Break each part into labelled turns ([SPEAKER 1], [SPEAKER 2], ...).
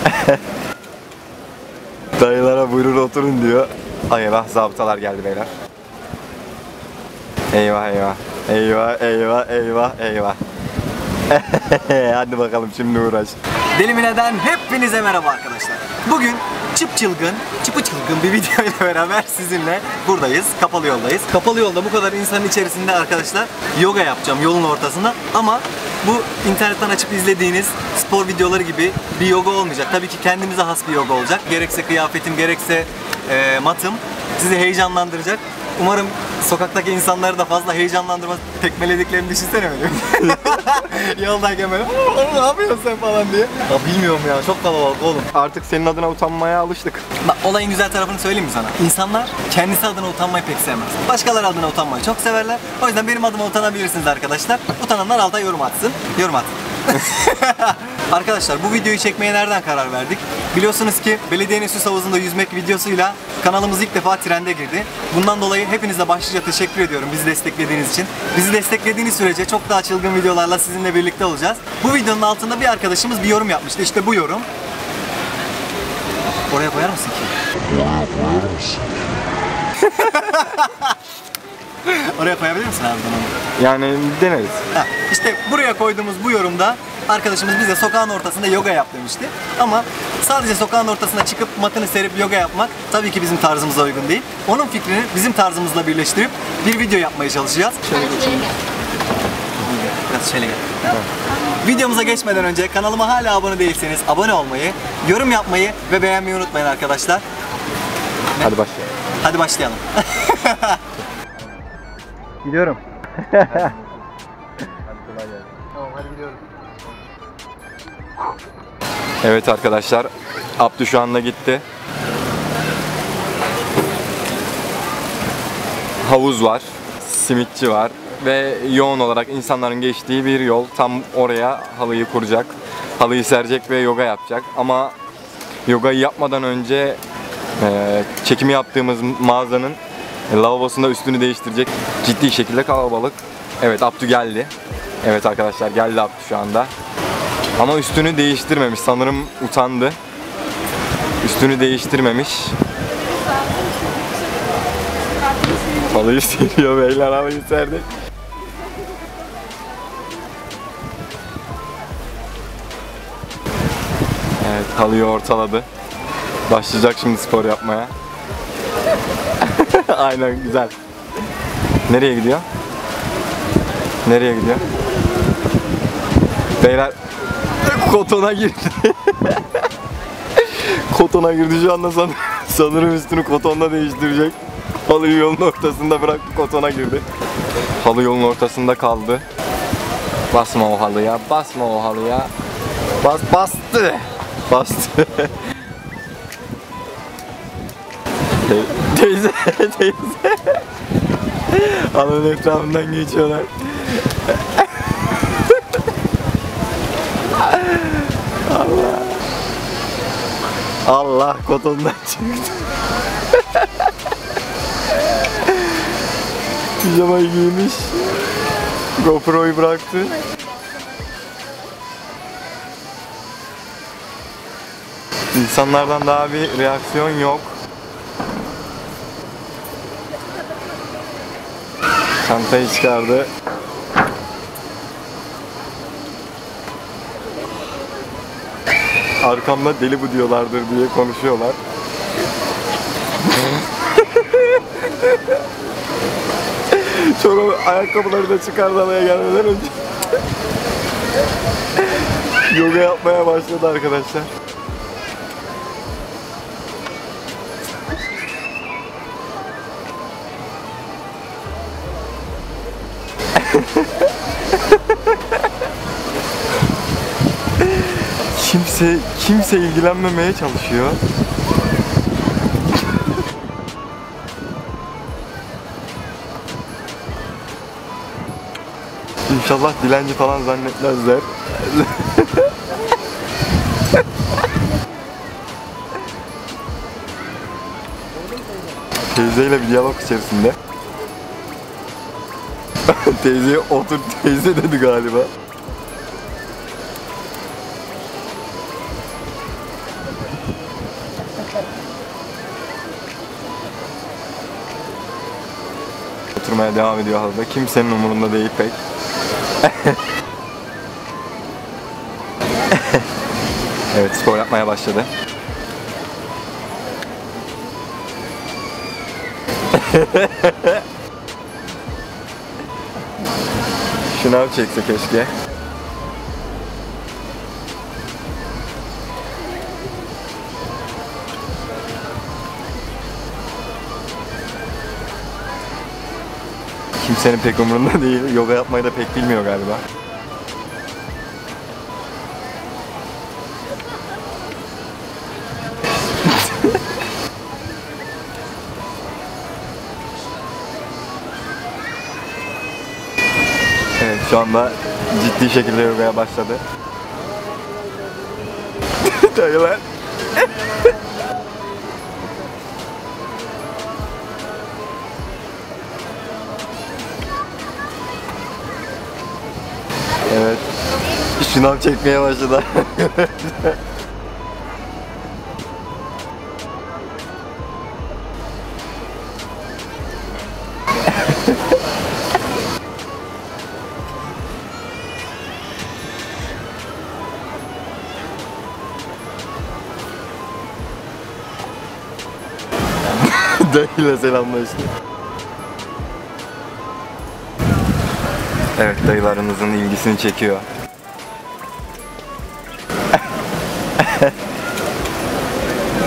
[SPEAKER 1] Dayılara buyurun oturun diyor. Eyvah zabıtalar geldi beyler. Eyvah eyvah. Eyvah eyvah eyvah eyvah. Hadi bakalım şimdi uğraş.
[SPEAKER 2] Deli Mine'den hepinize merhaba arkadaşlar. Bugün çıp çılgın, çıpı çılgın bir video ile beraber sizinle buradayız. Kapalı yoldayız. Kapalı yolda bu kadar insanın içerisinde arkadaşlar yoga yapacağım yolun ortasında. Ama bu internetten açıp izlediğiniz spor videoları gibi bir yoga olmayacak. Tabii ki kendimize has bir yoga olacak. Gerekse kıyafetim, gerekse e, matım sizi heyecanlandıracak. Umarım sokaktaki insanları da fazla heyecanlandırmaz. Tekmelediklerini düşünsene böyle. Yoldayken böyle "Oğlum ne yapıyorsun sen falan diye. Ya bilmiyorum ya çok kalabalık oğlum.
[SPEAKER 1] Artık senin adına utanmaya alıştık.
[SPEAKER 2] Bak olayın güzel tarafını söyleyeyim mi sana? İnsanlar kendisi adına utanmayı pek sevmez. Başkaları adına utanmayı çok severler. O yüzden benim adıma utanabilirsiniz arkadaşlar. Utananlar alta yorum atsın. Yorum at. Arkadaşlar bu videoyu çekmeye nereden karar verdik? Biliyorsunuz ki belediyenin süs havuzunda yüzmek videosuyla kanalımız ilk defa trende girdi. Bundan dolayı hepinize başlıca teşekkür ediyorum bizi desteklediğiniz için. Bizi desteklediğiniz sürece çok daha çılgın videolarla sizinle birlikte olacağız. Bu videonun altında bir arkadaşımız bir yorum yapmıştı. İşte bu yorum. Oraya koyar mısın ki? Oraya koyabilir misin abi bunu?
[SPEAKER 1] Yani deneriz.
[SPEAKER 2] Ha, işte buraya koyduğumuz bu yorumda arkadaşımız bize sokağın ortasında yoga yap demişti. Ama sadece sokağın ortasına çıkıp matını serip yoga yapmak tabii ki bizim tarzımıza uygun değil. Onun fikrini bizim tarzımızla birleştirip bir video yapmaya çalışacağız. Şöyle geçelim. Biraz şöyle gel. Videomuza geçmeden önce kanalıma hala abone değilseniz abone olmayı, yorum yapmayı ve beğenmeyi unutmayın arkadaşlar.
[SPEAKER 1] Hadi başlayalım.
[SPEAKER 2] Hadi başlayalım.
[SPEAKER 1] Gidiyorum. Evet arkadaşlar. Abdü şu anda gitti. Havuz var. Simitçi var. Ve yoğun olarak insanların geçtiği bir yol. Tam oraya halıyı kuracak. Halıyı serecek ve yoga yapacak. Ama yogayı yapmadan önce e, çekimi yaptığımız mağazanın lavabosunda üstünü değiştirecek. Ciddi şekilde kalabalık. Evet Abdü geldi. Evet arkadaşlar geldi Abdü şu anda. Ama üstünü değiştirmemiş. Sanırım utandı. Üstünü değiştirmemiş. Halıyı seriyor beyler halıyı serdik. Evet halıyı ortaladı. Başlayacak şimdi spor yapmaya. Aynen güzel. Nereye gidiyor? Nereye gidiyor? Beyler kotona girdi. kotona girdi şu anda san sanırım üstünü kotonla değiştirecek. Halıyı yolun ortasında bıraktı kotona girdi. Halı yolun ortasında kaldı. Basma o halıya, basma o halıya. Bas, bastı. Bastı. Te- teyze, teyze. Halının etrafından geçiyorlar. Allah kotondan çıktı. Pijamayı giymiş. GoPro'yu bıraktı. İnsanlardan daha bir reaksiyon yok. Çantayı çıkardı. Arkamda deli bu diyorlardır diye konuşuyorlar. Sonra ayakkabıları da çıkardı alaya gelmeden önce. Yoga yapmaya başladı arkadaşlar. Kimse kimse ilgilenmemeye çalışıyor. İnşallah dilenci falan zannetmezler. Teyzeyle bir diyalog içerisinde. Teyzeye otur teyze dedi galiba. Oturmaya devam ediyor halıda. Kimsenin umurunda değil pek. evet spor yapmaya başladı. Şınav çekse keşke. Kimsenin pek umurunda değil. Yoga yapmayı da pek bilmiyor galiba. Evet şu anda ciddi şekilde yogaya başladı. Dayılar. Evet. Şınav çekmeye başladı. Dayıyla selamlaştı. Evet dayılarınızın ilgisini çekiyor.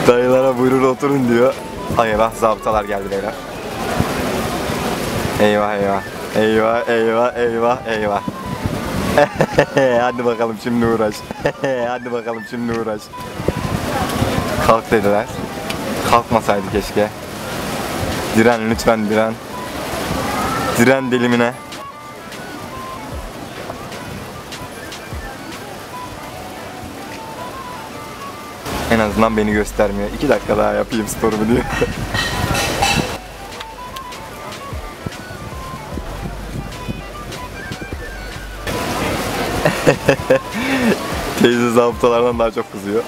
[SPEAKER 1] Dayılara buyurun oturun diyor. Eyvah zabıtalar geldi beyler. Eyvah eyvah. Eyvah eyvah eyvah eyvah. Hadi bakalım şimdi uğraş. Hadi bakalım şimdi uğraş. Kalk dediler. Kalkmasaydı keşke. Diren lütfen diren. Diren dilimine. En azından beni göstermiyor. İki dakika daha yapayım sporumu diyor. Teyze zabıtalardan daha çok kızıyor.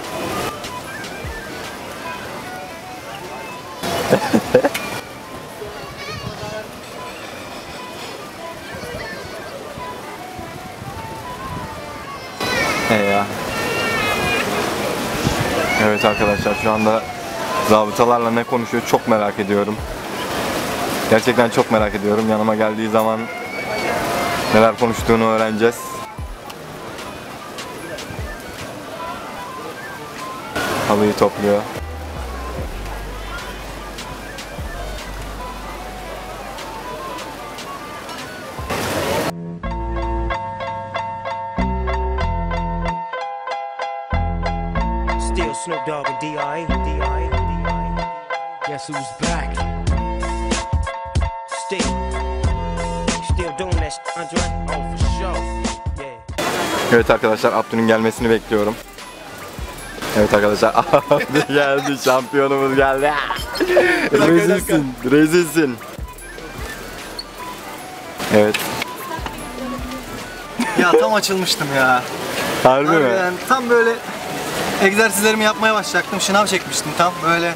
[SPEAKER 1] Evet arkadaşlar şu anda zabıtalarla ne konuşuyor çok merak ediyorum. Gerçekten çok merak ediyorum. Yanıma geldiği zaman neler konuştuğunu öğreneceğiz. Halıyı topluyor.
[SPEAKER 3] Snoop Dogg and D.I. D.I. D.I.
[SPEAKER 4] Guess who's back?
[SPEAKER 3] Still. Still doing that Andre? Oh, for sure. Yeah.
[SPEAKER 1] Evet arkadaşlar Abdü'nün gelmesini bekliyorum. Evet arkadaşlar Abdü geldi şampiyonumuz geldi. rezilsin, rezilsin. Evet,
[SPEAKER 2] Ya tam açılmıştım ya.
[SPEAKER 1] harbi mi?
[SPEAKER 2] Harbiden tam böyle egzersizlerimi yapmaya başlayacaktım. Şınav çekmiştim tam böyle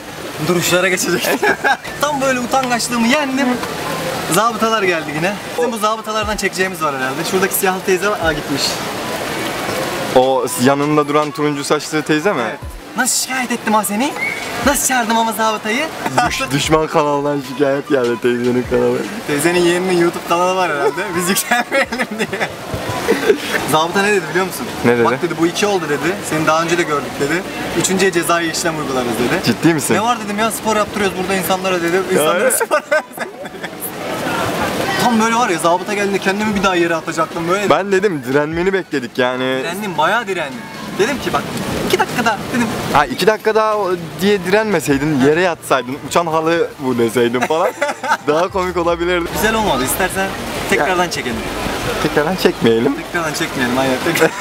[SPEAKER 2] duruşlara geçecektim. tam böyle utangaçlığımı yendim. Zabıtalar geldi yine. Bizim bu zabıtalardan çekeceğimiz var herhalde. Şuradaki siyahlı teyze var. Aa gitmiş.
[SPEAKER 1] O yanında duran turuncu saçlı teyze mi?
[SPEAKER 2] Evet. Nasıl şikayet ettim ha seni? Nasıl çağırdım ama zabıtayı?
[SPEAKER 1] Düş- düşman kanalından şikayet geldi teyzenin kanalı.
[SPEAKER 2] Teyzenin yeğeninin YouTube kanalı var herhalde. Biz yükselmeyelim diye. Zabıta ne dedi biliyor musun?
[SPEAKER 1] Ne dedi?
[SPEAKER 2] Bak dedi bu iki oldu dedi. Seni daha önce de gördük dedi. Üçüncüye cezai işlem uygularız dedi.
[SPEAKER 1] Ciddi misin?
[SPEAKER 2] Ne var dedim ya spor yaptırıyoruz burada insanlara dedim. İnsanlara
[SPEAKER 1] Ya.
[SPEAKER 2] spor Tam böyle var ya zabıta geldiğinde kendimi bir daha yere atacaktım böyle.
[SPEAKER 1] Ben dedim direnmeni bekledik yani.
[SPEAKER 2] Direndim bayağı direndim. Dedim ki bak iki dakikada dedim
[SPEAKER 1] Ha iki dakika daha diye direnmeseydin yere yatsaydın uçan halı bu deseydin falan daha komik olabilirdi.
[SPEAKER 2] güzel olmadı istersen tekrardan çekelim.
[SPEAKER 1] Tekrardan çekmeyelim.
[SPEAKER 2] Tekrardan çekmeyelim aynen. Tekrar...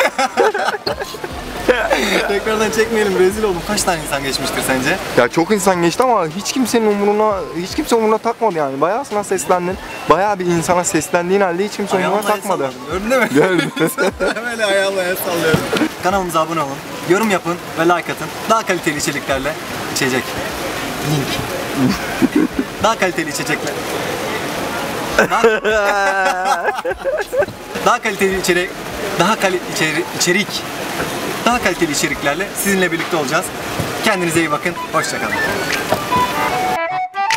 [SPEAKER 2] Tekrardan çekmeyelim rezil oldum. Kaç tane insan geçmiştir sence?
[SPEAKER 1] Ya çok insan geçti ama hiç kimsenin umuruna, hiç kimse umuruna takmadı yani. Bayağı sana seslendin. Bayağı bir insana seslendiğin halde hiç kimse umuruna
[SPEAKER 2] Ayağımla el
[SPEAKER 1] takmadı.
[SPEAKER 2] Gördün değil mi?
[SPEAKER 1] Gördüm.
[SPEAKER 2] Böyle ayağımla el sallıyorum. Kanalımıza abone olun, yorum yapın ve like atın. Daha kaliteli içeriklerle içecek. Link. Daha kaliteli içecekler. Daha, kaliteli içerik, daha kali içeri, içerik, daha kaliteli içeriklerle sizinle birlikte olacağız. Kendinize iyi bakın. Hoşçakalın.